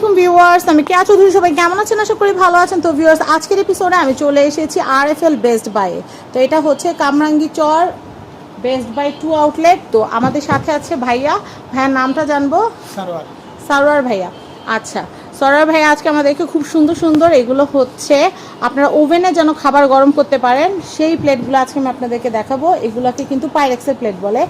আলাইকুম ভিউয়ার্স আমি কেয়া চৌধুরী সবাই কেমন আছেন? আশা করি ভালো আছেন। তো ভিউয়ার্স আজকের এপিসোডে আমি চলে এসেছি R F L best buy তো এটা হচ্ছে Kamrangi Char best buy two outlet তো আমাদের সাথে আছে ভাইয়া। ভাইয়ার নামটা জানব? সারোয়ার। সারোয়ার ভাইয়া। আচ্ছা সরোয়ার ভাইয়া আজকে আমাদেরকে খুব সুন্দর সুন্দর এগুলো হচ্ছে আপনারা ওভেনে যেন খাবার গরম করতে পারেন সেই প্লেটগুলো আজকে আমি আপনাদেরকে দেখাবো। এগুলোকে কিন্তু পাইরেক্সের প্লেট বলে।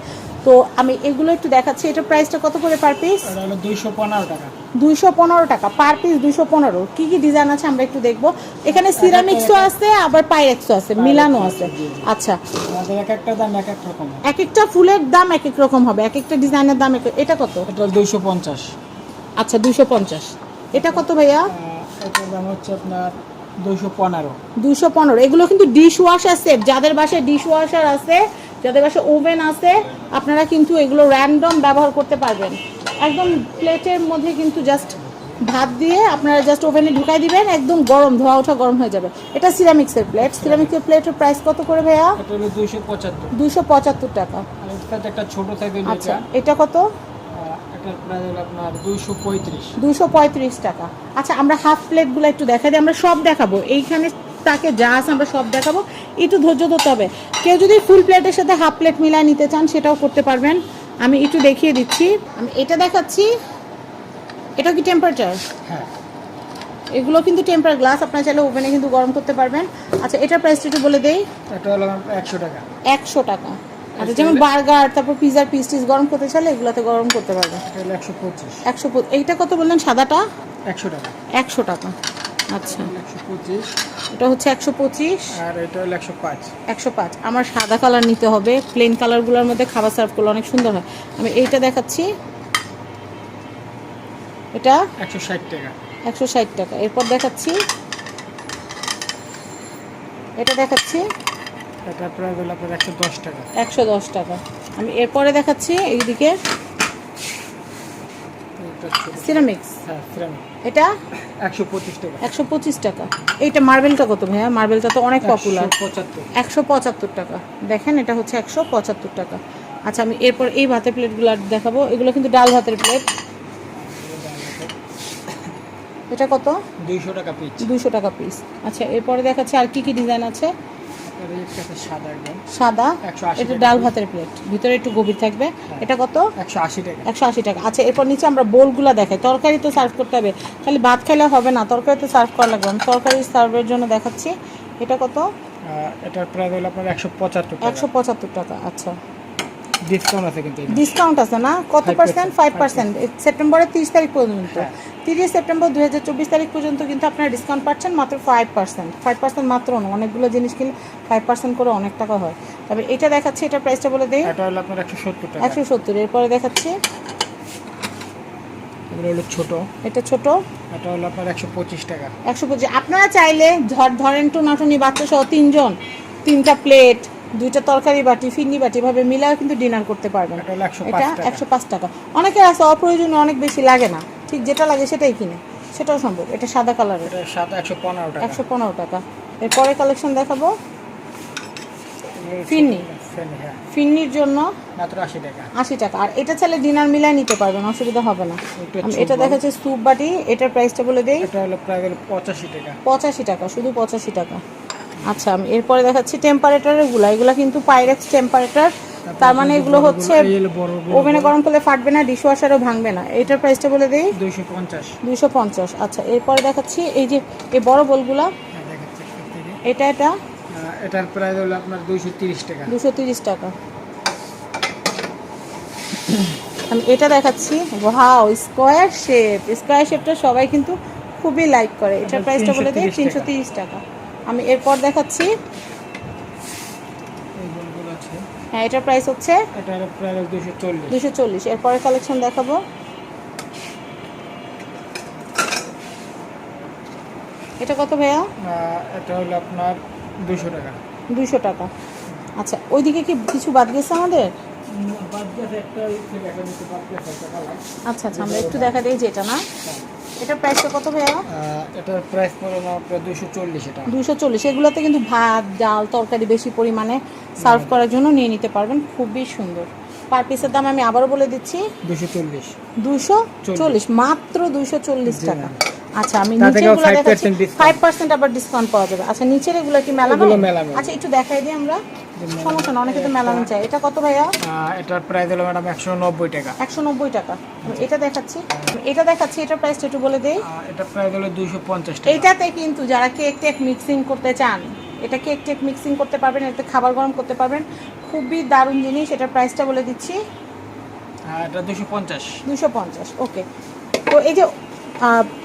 তো আমি এগুলো একটু দেখাচ্ছি। এটা প্রাইসটা কত করে পার পিস দুইশো পনেরো টাকা। দুইশো পনেরো টাকা পার পিস দুইশো পনেরো। কি কি ডিজাইন আছে আমরা একটু দেখব। এখানে সিরামিক্সও আছে আবার পাইরেক্সও আছে মিলানো আছে আচ্ছা। আমাদের এক একটা দাম এক এক রকম এক একটা ফুলের দাম এক এক রকম হবে এক একটা ডিজাইনের দাম এটা কত? এটা দুইশো পঞ্চাশ। আচ্ছা দুইশো পঞ্চাশ। এটা কত ভাইয়া? এটার দাম হচ্ছে আপনার দুইশো পনেরো। দুশো পনেরো। এগুলো কিন্তু ডিশ ওয়াশার সেট যাদের বাসায় ডিশ ওয়াশার আছে যাদের বাসায় ওভেন আছে আপনারা কিন্তু এগুলো র্যান্ডম ব্যবহার করতে পারবেন। একদম প্লেটের মধ্যে কিন্তু জাস্ট ভাত দিয়ে আপনারা জাস্ট ওভেনে ঢুকাই দিবেন একদম গরম ধোয়া ওঠা গরম হয়ে যাবে। এটা সিরামিক্সের প্লেট সিরামিক্সের প্লেটের প্রাইস কত করে ভাইয়া? দুইশো পঁচাত্তর। দুশো পঁচাত্তর টাকা। আচ্ছা এটা। কত? দুশো পঁয়ত্রিশ। টাকা। আচ্ছা আমরা হাফ প্লেটগুলো একটু দেখাই দিই আমরা সব দেখাবো। এইখানে তাকে যা আছে আমরা সব দেখাবো। একটু ধৈর্য ধরতে হবে। কেউ যদি ফুল প্লেটের সাথে হাফ প্লেট মিলায় নিতে চান সেটাও করতে পারবেন। আমি একটু দেখিয়ে দিচ্ছি। আমি এটা দেখাচ্ছি। এটা কি টেম্পারেচার হ্যাঁ। এগুলো কিন্তু টেম্পার গ্লাস আপনার চাইলে ওভেনে কিন্তু গরম করতে পারবেন। আচ্ছা এটার প্রাইসটা একটু বলে দেই। এটা হলো একশো টাকা। একশো টাকা। আচ্ছা যেমন বার্গার তারপর পিজার পিস টিস গরম করতে চাইলে এগুলোতে গরম করতে পারবেন। একশো পঁচিশ। একশো এইটা কত বললেন? সাদাটা? একশো টাকা। একশো টাকা। আচ্ছা। এটা হচ্ছে একশো পঁচিশ। আর এটা হলো একশো পাঁচ। একশো পাঁচ। আমার সাদা কালার নিতে হবে। প্লেন কালারগুলোর মধ্যে খাবার সার্ভ করলে অনেক সুন্দর হয়। আমি এইটা দেখাচ্ছি। এটা একশো ষাট টাকা। একশো ষাট টাকা। এরপর দেখাচ্ছি। এটা দেখাচ্ছি। হলো আপনার একশো দশ টাকা। একশো দশ টাকা। আমি এরপরে দেখাচ্ছি এইদিকে। সিরামিক্স হ্যাঁ ceramic। এটা? একশো পঁচিশ টাকা। একশো পঁচিশ টাকা। এইটা মার্বেলটা কত ভাইয়া? মার্বেলটা তো অনেক পপুলার পঁচাত্তর। একশো পঁচাত্তর টাকা। দেখেন এটা হচ্ছে একশো পঁচাত্তর টাকা। আচ্ছা আমি এরপর এই ভাতের প্লেটগুলো দেখাবো। এগুলো কিন্তু ডাল ভাতের প্লেট এটা কত? দুইশো টাকা পিচ দুশো টাকা পিস আচ্ছা এরপরে দেখাচ্ছে আর কি কি ডিজাইন আছে। সাদা একদম সাদা? 180 এটা ডাল ভাতের প্লেট। ভিতরে একটু গভীর থাকবে। এটা কত? একশো আশি টাকা। একশো আশি টাকা। আচ্ছা এরপর নিচে আমরা বোলগুলো দেখাই। তরকারি তো সার্ভ করতে হবে। খালি ভাত খাইলে হবে না। তরকারি তো সার্ভ করা লাগবে আমি তরকারি সার্ভের জন্য দেখাচ্ছি। এটা কত? এটার প্রাইস হলো আপনার একশো পঁচাত্তর একশো পঁচাত্তর টাকা। আচ্ছা। ডিসকাউন্ট আছে কিন্তু ডিসকাউন্ট আছে না? কত পার্সেন্ট ফাইভ পার্সেন্ট সেপ্টেম্বরের তিরিশ তারিখ পর্যন্ত। হ্যাঁ। তিরিশ সেপ্টেম্বর দু হাজার চব্বিশ তারিখ পর্যন্ত কিন্তু আপনারা ডিসকাউন্ট পাচ্ছেন মাত্র ফাইভ পার্সেন্ট ফাইভ পার্সেন্ট মাত্র না। অনেকগুলো জিনিস কিনলে ফাইভ পার্সেন্ট করে অনেক টাকা হয়। তবে এটা দেখাচ্ছি এটা প্রাইসটা বলে দিই। এটা হলো আপনার একশো সত্তর টাকা। একশো সত্তর। এরপরে দেখাচ্ছি। হলো ছোট। এটা ছোট। এটা হলো আপনার একশো পঁচিশ টাকা। একশো পঁচিশ। আপনারা চাইলে ধর ধরেন টুনাটুনি বাচ্চা সহ তিনজন তিনটা প্লেট দুইটা তরকারি বাটি ফিন্নি বাটি ভাবে মিলাও কিন্তু ডিনার করতে পারবেন। এটা একশো পাঁচ টাকা। অনেকের আছে অপ্রয়োজনীয় অনেক বেশি লাগে না। ঠিক যেটা লাগে সেটাই কিনে। সেটাও সম্ভব। এটা সাদা কালারের এটা একশো পনেরো টাকা। একশো পনেরো টাকা। এরপরে কালেকশন দেখাবো। ফিন্নি, হ্যাঁ। ফিন্নির জন্য আশি টাকা। আর এটা চাইলে ডিনার মিলাই নিতে পারবেন অসুবিধা হবে না। এটা দেখাচ্ছি স্যুপ বাটি। এটার প্রাইসটা বলে দেই। এটা হলো প্রায় পঁচাশি টাকা। পঁচাশি টাকা শুধু পঁচাশি টাকা। আচ্ছা আমি এরপরে দেখাচ্ছি টেম্পারেটারেরগুলা এগুলো কিন্তু পাইরেক্স টেম্পারেটার তার মানে এগুলো হচ্ছে ওভেনে গরম করলে ফাটবে না ডিশ ওয়াশারও ভাঙবে না। এটার প্রাইসটা বলে দিই? দুইশো পঞ্চাশ। আচ্ছা এরপরে দেখাচ্ছি এই যে এই বড় বলগুলা। হ্যাঁ। এটা এটা? এটার প্রাইস হলো আপনার দুইশো তিরিশ টাকা। দুশো তিরিশ টাকা। আমি এটা দেখাচ্ছি। ওয়াও স্কোয়ার শেপ স্কোয়ার শেপটা সবাই কিন্তু খুবই লাইক করে। এটার প্রাইসটা বলে দিই 330 তিনশো তিরিশ টাকা। আমি এরপর দেখাচ্ছি। হ্যাঁ এটার প্রাইস হচ্ছে দুশো চল্লিশ। এরপরে কালেকশন দেখাবো। এটা কত ভাইয়া? এটা হলো আপনার দুশো টাকা। দুশো টাকা। আচ্ছা ওইদিকে কি কিছু বাদ গেছে আমাদের? আচ্ছা আচ্ছা আমরা একটু দেখা দিই যে না। এটার প্রাইসটা কত ভাইয়া? এটার প্রাইস পড়ে না দুশো চল্লিশ এটা। দুশো চল্লিশ। এগুলোতে কিন্তু ভাত ডাল তরকারি বেশি পরিমাণে সার্ভ করার জন্য নিয়ে নিতে পারবেন। খুবই সুন্দর। পার পিসের দাম আমি আবারও বলে দিচ্ছি। দুশো চল্লিশ। দুশো চল্লিশ। মাত্র দুশো চল্লিশ টাকা। আচ্ছা আমি তা নিচে থেকেও এগুলো 5% দেখাচ্ছি ফাইভ পার্সেন্ট আবার ডিসকাউন্ট পাওয়া যাবে। আচ্ছা নিচের এগুলো কি মেলানো। আচ্ছা একটু দেখাই দিই আমরা। সমস্যা না অনেকে তো মেলানো চাই এটা কত ভাইয়া? এটার প্রাইস হলো ম্যাডাম একশো নব্বই টাকা। একশো নব্বই টাকা। এটা দেখাচ্ছি। এটা দেখাচ্ছি এটার প্রাইসটা একটু বলে দেই। এটার প্রাইস হলো পঞ্চাশ টাকা। এইটাতে কিন্তু যারা কেক টেক মিক্সিং করতে চান এটা কেক টেক মিক্সিং করতে পারবেন এতে খাবার গরম করতে পারবেন। খুবই দারুণ জিনিস এটার প্রাইসটা বলে দিচ্ছি। এটা দুশো পঞ্চাশ। দুশো পঞ্চাশ ওকে তো এই যে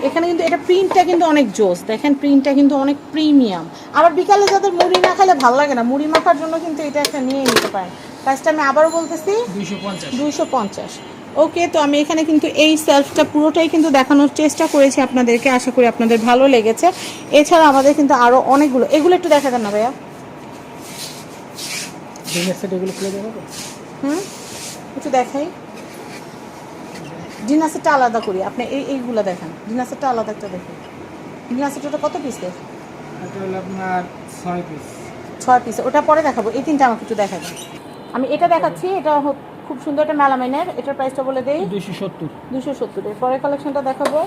এখানে কিন্তু এটা প্রিন্টটা কিন্তু অনেক জোস। দেখেন প্রিন্টটা কিন্তু অনেক প্রিমিয়াম আবার বিকালে যাদের মুড়ি না খেলে ভালো লাগে না মুড়ি মাখার জন্য কিন্তু এটা একটা নিয়ে নিতে পারেন। প্রাইসটা আমি আবারও বলতেছি দুশো পঞ্চাশ। ওকে তো আমি এখানে কিন্তু এই সেলফটা পুরোটাই কিন্তু দেখানোর চেষ্টা করেছি আপনাদেরকে। আশা করি আপনাদের ভালো লেগেছে। এছাড়া আমাদের কিন্তু আরও অনেকগুলো এগুলো একটু দেখা দেন না ভাইয়া? হুম? একটু দেখাই। ডিনার সেটটা আলাদা করি। আপনি এই এইগুলো দেখেন। ডিনার সেটটা আলাদা একটা দেখুন ডিনার সেটটা কত এটা হলো আপনার ছয় পিস ছয় পিসের ওটা পরে দেখাবো। এই তিনটা আমাকে একটু দেখাবেন। আমি এটা দেখাচ্ছি। এটা খুব সুন্দর একটা মেলামাইনের। এটার প্রাইসটা বলে দেই। দুশো সত্তর। দুশো সত্তর। এর পরের কালেকশনটা দেখাবো।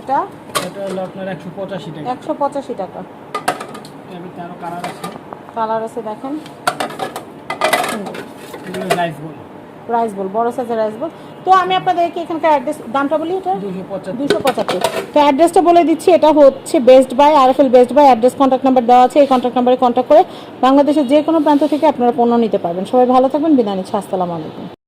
এটা? এটা হলো আপনার একশো পঁচাশি টাকা। একশো পঁচাশি টাকা। কালার আছে। কালার আছে দেখেন। সুন্দর রাইস বল রাইস বল বড় সাইজের রাইস বল তো আমি আপনাদেরকে এখানকার অ্যাড্রেস দামটা বলি এটা? দুশো পঁচাত্তর। তো অ্যাড্রেসটা বলে দিচ্ছি এটা হচ্ছে best buy RFL best buy address contact number দেওয়া আছে এই কন্ট্যাক্ট নাম্বারে কন্ট্যাক্ট করে বাংলাদেশের যে কোনো প্রান্ত থেকে আপনারা পণ্য নিতে পারবেন। সবাই ভালো থাকবেন বিদায় নিচ্ছি আসসালামু আলাইকুম।